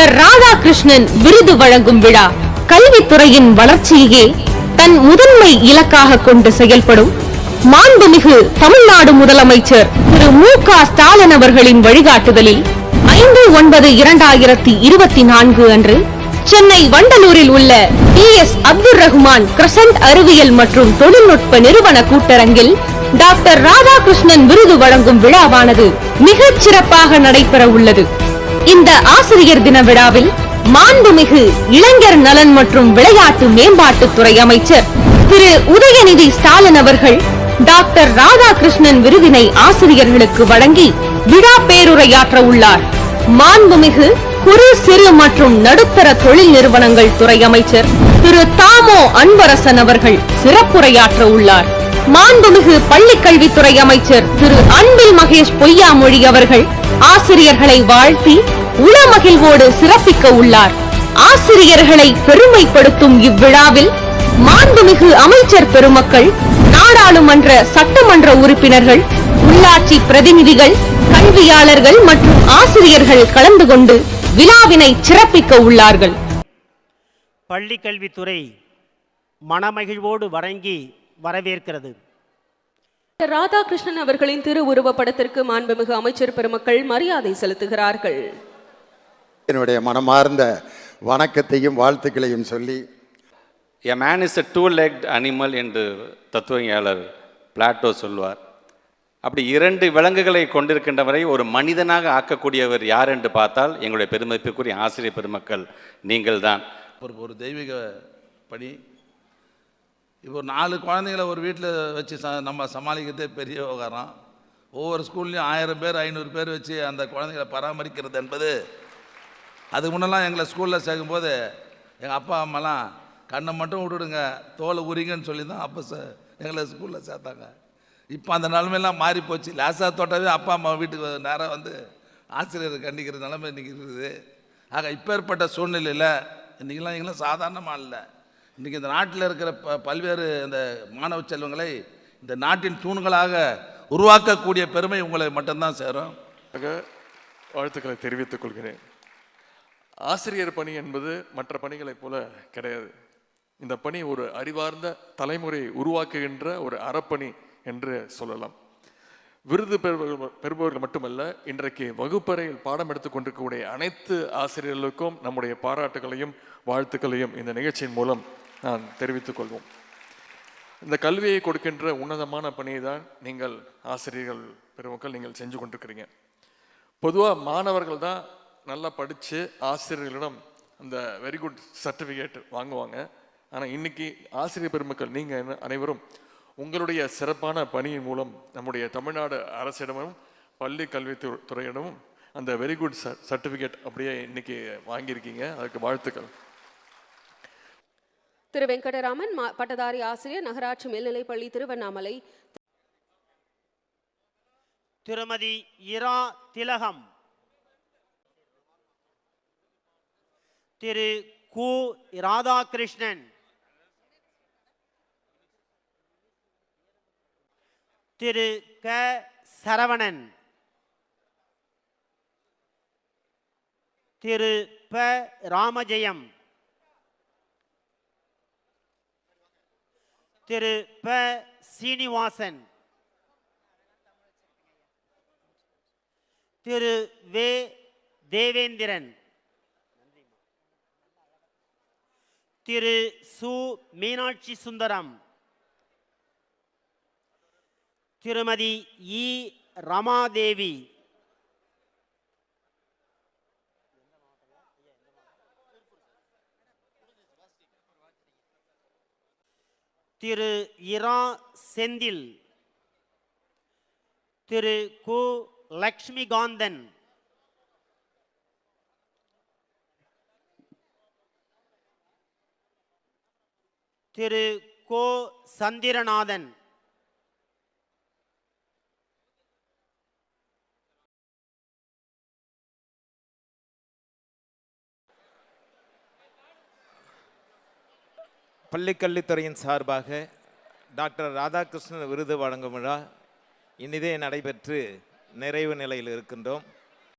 Doctor Radhakrishnan விருது வழங்கும் விழா கல்வித்துறையின் வளர்ச்சியையே தன் முதன்மை இலக்காக கொண்டு செயல்படும். மாண்புமிகு தமிழ்நாடு முதலமைச்சர் திரு மு க ஸ்டாலின் அவர்களின் வழிகாட்டுதலில் ஐந்து ஒன்பது இரண்டாயிரத்தி இருபத்தி நான்கு அன்று சென்னை வண்டலூரில் உள்ள B S Abdul Rahman crescent அறிவியல் மற்றும் தொழில்நுட்ப நிறுவன கூட்டரங்கில் டாக்டர் ராதாகிருஷ்ணன் விருது வழங்கும் விழாவானது மிகச் சிறப்பாக நடைபெற உள்ளது இந்த ஆசிரியர் தின விழாவில் மாண்புமிகு இளைஞர் நலன் மற்றும் விளையாட்டு மேம்பாட்டுத்துறை அமைச்சர் திரு உதயநிதி ஸ்டாலின் அவர்கள் டாக்டர் ராதாகிருஷ்ணன் விருதினை ஆசிரியர்களுக்கு வழங்கி விழா பேருரையாற்ற உள்ளார். மாண்புமிகு குறு சிறு மற்றும் நடுத்தர தொழில் நிறுவனங்கள் துறை அமைச்சர் திரு தாமோ அன்பரசன் அவர்கள் சிறப்புரையாற்ற உள்ளார். மாண்புமிகு பள்ளிக்கல்வித்துறை அமைச்சர் திரு அன்பில் மகேஷ் பொய்யாமொழி அவர்கள் ஆசிரியர்களை வாழ்த்தி உளமகிழ்வோடு சிறப்பிக்க உள்ளார். ஆசிரியர்களை பெருமைப்படுத்தும் இவ்விழாவில் மாண்புமிகு அமைச்சர் பெருமக்கள் நாடாளுமன்ற சட்டமன்ற உறுப்பினர்கள் உள்ளாட்சி பிரதிநிதிகள் கல்வியாளர்கள் மற்றும் ஆசிரியர்கள் கலந்து கொண்டு விழாவினை சிறப்பிக்க உள்ளார்கள். பள்ளிக்கல்வித்துறை மனமகிழ்வோடு வழங்கி வரவேற்கிறது. ராதாகிருஷ்ணன் அவர்களின் திருவுருவப் படத்திற்கு மாண்புமிகு அமைச்சர் பெருமக்கள் மரியாதை செலுத்துகிறார்கள். என்னுடைய மனமார்ந்த வணக்கத்தையும் வாழ்த்துக்களையும் சொல்லி a man is a two legged animal என்று தத்துவஞாளர் பிளாட்டோ சொல்வார். அப்படி இரண்டு விலங்குகளை கொண்டிருக்கின்றவரை ஒரு மனிதனாக ஆக்கக்கூடியவர் யார் என்று பார்த்தால் எங்களுடைய பெருமதிப்புக்குரிய ஆசிரியர் பெருமக்கள் நீங்கள்தான். ஒரு ஒரு தெய்வீக பணி இப்போ நாலு குழந்தைங்கள ஒரு வீட்டில் வச்சு ச நம்ம சமாளிக்கிறதே பெரிய விவகாரம் ஒவ்வொரு ஸ்கூல்லையும் ஆயிரம் பேர் ஐநூறு பேர் வச்சு அந்த குழந்தைகளை பராமரிக்கிறது என்பது அதுக்கு முன்னெல்லாம் எங்களை ஸ்கூலில் சேர்க்கும்போது எங்கள் அப்பா அம்மாலாம் கண்ணை மட்டும் விட்டுடுங்க தோலை உரிங்கன்னு சொல்லி தான் அப்போ ச எங்களை ஸ்கூலில் சேர்த்தாங்க. இப்போ அந்த நிலைமையெல்லாம் மாறி போச்சு லேசாக தொட்டாவே அப்பா அம்மா வீட்டுக்கு நேராக வந்து ஆசிரியர் கண்டிக்கிற நிலைமை இன்றைக்கி இருக்குது. ஆக இப்பேற்பட்ட சூழ்நிலையில் இன்றைக்கெல்லாம் எங்களும் சாதாரணமாக இல்லை. இன்றைக்கி இந்த நாட்டில் இருக்கிற ப பல்வேறு இந்த மாணவ செல்வங்களை இந்த நாட்டின் தூண்களாக உருவாக்கக்கூடிய பெருமை உங்களை மட்டும்தான் சேரும். வாழ்த்துக்களை தெரிவித்துக் கொள்கிறேன். ஆசிரியர் பணி என்பது மற்ற பணிகளைப் போல கிடையாது. இந்த பணி ஒரு அறிவார்ந்த தலைமுறை உருவாக்குகின்ற ஒரு அறப்பணி என்று சொல்லலாம். விருது பெறுபவர்கள் பெறுபவர்கள் மட்டுமல்ல இன்றைக்கு வகுப்பறையில் பாடம் எடுத்துக் கொண்டிருக்கக்கூடிய அனைத்து ஆசிரியர்களுக்கும் நம்முடைய பாராட்டுகளையும் வாழ்த்துக்களையும் இந்த நிகழ்ச்சியின் மூலம் நான் தெரிவித்துக் கொள்வோம். இந்த கல்வியை கொடுக்கின்ற உன்னதமான பணியை தான் நீங்கள் ஆசிரியர்கள் பெருமக்கள் நீங்கள் செஞ்சு கொண்டிருக்கிறீங்க. பொதுவாக மாணவர்கள் தான் நல்லா படித்து ஆசிரியர்களிடம் அந்த வெரி குட் சர்டிஃபிகேட் வாங்குவாங்க. ஆனால் இன்னைக்கு ஆசிரியர் பெருமக்கள் நீங்கள் அனைவரும் உங்களுடைய சிறப்பான பணியின் மூலம் நம்முடைய தமிழ்நாடு அரசிடமும் பள்ளி கல்வித்துறை துறையிடமும் அந்த வெரி குட் சர்டிஃபிகேட் அப்படியே இன்னைக்கு வாங்கியிருக்கீங்க. அதுக்கு வாழ்த்துக்கள். திரு வெங்கடராமன் பட்டதாரி ஆசிரியர் நகராட்சி மேல்நிலைப்பள்ளி திருவண்ணாமலை. திருமதி இரா திலகம். திரு கு ராதாகிருஷ்ணன். திரு க சரவணன். திரு ப ராமஜெயம். திரு ப. சீனிவாசன். திரு வே. தேவேந்திரன். திரு சு. மீனாட்சி சுந்தரம். திருமதி இ. ரமாதேவி. திரு இரா செந்தில் திரு கு லக்ஷ்மிகாந்தன் திரு கோ சந்திரநாதன். பள்ளிக்கல்வித்துறையின் சார்பாக டாக்டர் ராதாகிருஷ்ணன் விருது வழங்கும் விழா இனிதே நடைபெற்று நிறைவு நிலையில் இருக்கின்றோம்.